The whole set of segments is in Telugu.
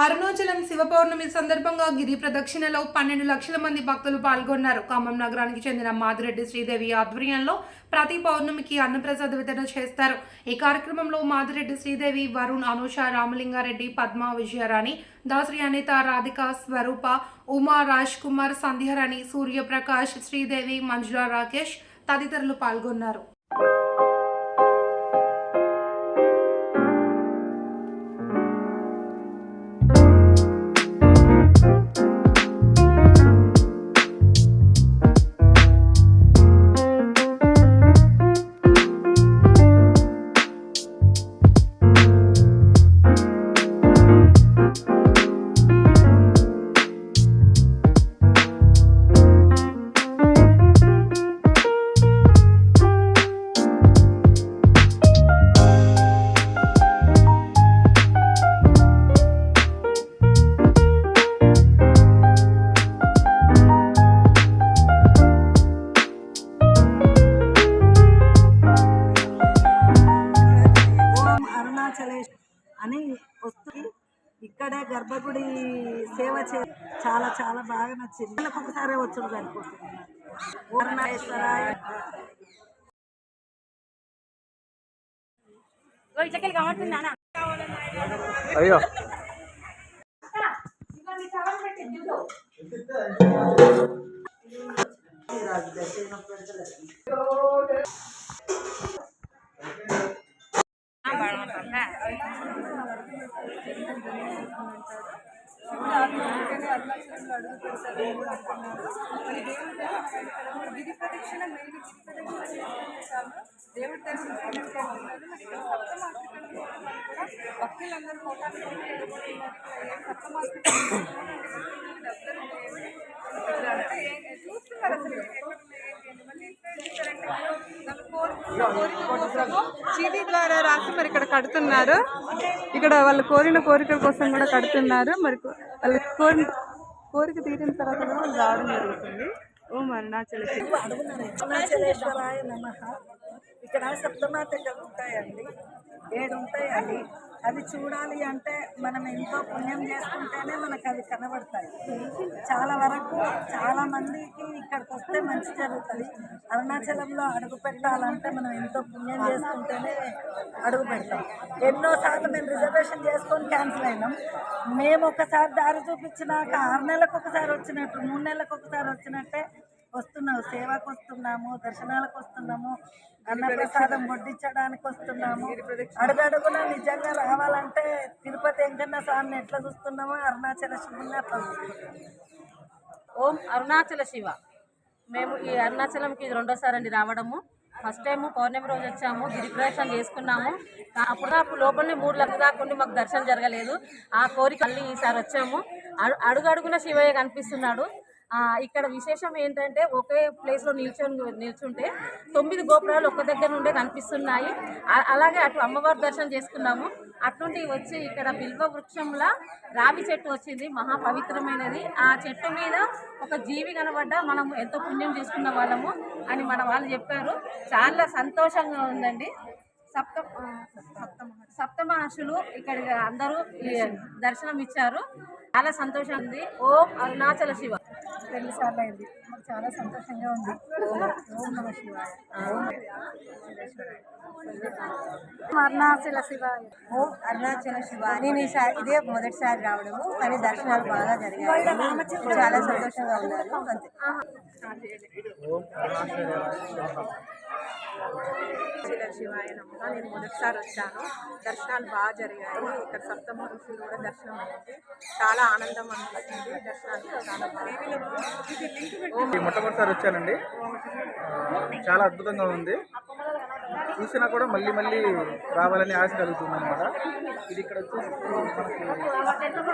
అరుణాచలం శివ పౌర్ణమి సందర్భంగా గిరి ప్రదక్షిణలో పన్నెండు లక్షల మంది భక్తులు పాల్గొన్నారు. ఖమ్మం నగరానికి చెందిన మాదిరెడ్డి శ్రీదేవి ఆధ్వర్యంలో ప్రతి పౌర్ణమికి అన్నప్రసాద వితరణ చేస్తారు. ఈ కార్యక్రమంలో మాదిరెడ్డి శ్రీదేవి వరుణ్ అనుష రామలింగారెడ్డి పద్మ విజయరాణి దాసరి అనిత రాధిక స్వరూప ఉమా రాజ్ కుమార్ సంధ్యారాణి సూర్యప్రకాష్ శ్రీదేవి మంజుల రాకేష్ తదితరులు పాల్గొన్నారు. అని వస్తుంది. ఇక్కడే గర్భగుడి సేవ చే చాలా చాలా బాగా నచ్చింది. నెలకు ఒకసారి వచ్చుడు సరిపోతుంది గిరి ప్రదక్షిణ మెయిన్ గిరి ప్రదక్షిణ దేవుడి దర్శనం మరి ఇక్కడ కూడా భక్తులందరూ కోటాను కోట్లు ఎదుర్కొంటున్నారు ఇక్కడ ఏం చూస్తున్నారు అసలు ఎక్కడ కోరిక కోరిక చీటీ ద్వారా రాసి మరి ఇక్కడ కడుతున్నారు. ఇక్కడ వాళ్ళు కోరిన కోరిక కోసం కూడా కడుతున్నారు. మరి వాళ్ళ కోరిన కోరిక తీరిన తర్వాత కూడా వాళ్ళు రావడం జరుగుతుంది. ఓం అరుణాచల శివ అరుణాచలేశ్వరాయ నమ. ఇక్కడ సప్తమాత కలుగుతాయండి ఏడు ఉంటాయండి అవి చూడాలి అంటే మనం ఎంతో పుణ్యం చేసుకుంటేనే మనకు అవి కనబడతాయి. చాలా వరకు చాలా మందికి ఇక్కడికి వస్తే మంచి జరుగుతుంది. అరుణాచలంలో అడుగు పెట్టాలంటే మనం ఎంతో పుణ్యం చేసుకుంటేనే అడుగు పెడతాం. ఎన్నో సార్లు మేము రిజర్వేషన్ చేసుకొని క్యాన్సిల్ అయినాం. మేము ఒకసారి దారి చూపించినాక ఆరు నెలలకు ఒకసారి వచ్చినట్టు మూడు నెలలకు ఒకసారి వచ్చినట్టే వస్తున్నాము సేవకు వస్తున్నాము దర్శనాలకు వస్తున్నాము అన్నప్రసాదం వడ్డించడానికి వస్తున్నాము అడుగడుగున నిజంగా రావాలంటే తిరుపతి వెంకన్న స్వామిని ఎట్లా చూస్తున్నామో అరుణాచల శివుని అట్లా ఓం అరుణాచల శివ. మేము ఈ అరుణాచలంకి ఇది రెండోసారి అండి రావడము. ఫస్ట్ టైం పౌర్ణమి రోజు వచ్చాము గిరి ప్రదక్షిణ చేసుకున్నాము. అప్పుడు అప్పుడు లోపలనే మూడు లక్షల దాకా ఉండి మాకు దర్శనం జరగలేదు. ఆ కోరిక మళ్ళీ ఈసారి వచ్చాము. అడు- అడుగు అడుగున శివయ్య కనిపిస్తున్నాడు. ఇక్కడ విశేషం ఏంటంటే ఒకే ప్లేస్లో నిల్చొని నిల్చుంటే తొమ్మిది గోపురాలు ఒక్క దగ్గర నుండే కనిపిస్తున్నాయి. అలాగే అటు అమ్మవారి దర్శనం చేసుకున్నాము. అట్నుండి వచ్చి ఇక్కడ బిల్వ వృక్షంలో రావి చెట్టు వచ్చింది మహా పవిత్రమైనది ఆ చెట్టు మీద ఒక జీవి కనబడ్డ మనం ఎంతో పుణ్యం చేసుకున్న వాళ్ళము అని మన వాళ్ళు చెప్పారు. చాలా సంతోషంగా ఉందండి. సప్త సప్త సప్త మహర్షులు ఇక్కడ అందరూ దర్శనం ఇచ్చారు చాలా సంతోషంగా ఉంది. ఓం అరుణాచల శివ. రెండు సార్లు అయింది మాకు చాలా సంతోషంగా ఉంది. ఓం నమ శివాయ. అరుణాచల శివాయ ఓం అరుణాచల శివ. నేను ఈసారి ఇదే మొదటిసారి రావడము కానీ దర్శనాలు బాగా జరిగాయి. చాలా సంతోషంగా ఉన్నాను అంతే. ఓం శివాయ నమ్మ నేను మొదటిసారి వచ్చాను. దర్శనాలు బాగా జరిగాయి. ఇక్కడ సప్తమ ఋషులు కూడా దర్శనం అయింది చాలా ఆనందం అనిపిస్తుంది దర్శనాలు చాలా బాగా మొట్టమొదటిసారి వచ్చానండి. చాలా అద్భుతంగా ఉంది. చూసినా కూడా మళ్ళీ మళ్ళీ రావాలని ఆశ కలుగుతుంది అనమాట ఇది ఇక్కడ వచ్చేసి మనకి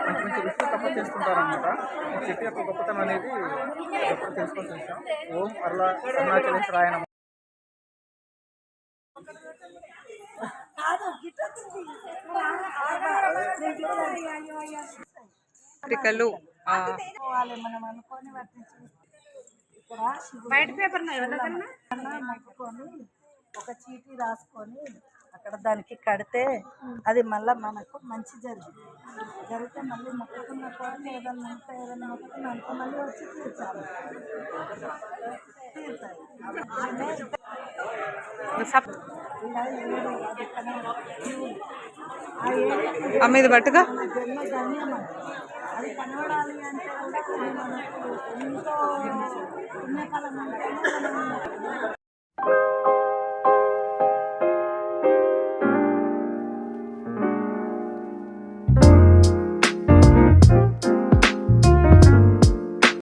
మంచి మంచి రుచులు తప్ప చేస్తుంటారు అనమాట ఈ చెట్టు యొక్క గొప్పతనం అనేది ఎప్పుడు తెలుసుకొని చూసాం. ఓం అరుణ అరుణాచలేశ్వరాయ నమః. పత్రికలు ఇక్కడ శివుడు వైట్ పేపర్ మొక్కుకొని ఒక చీటీ రాసుకొని అక్కడ దానికి కడితే అది మళ్ళీ మనకు మంచి జరిగింది. జరిగితే మళ్ళీ మొక్కుకున్న కోరిక ఏదైనా ఉంటే ఏదైనా మొక్కుకున్న అనుకో మళ్ళీ వచ్చి తీర్చాలి ఏడు అమ్మ ఇది పట్టుగా జన్మ ధన్యం అది. కనబడాలి అంటే కూడా మనకు ఎంతో పుణ్యఫలం మనం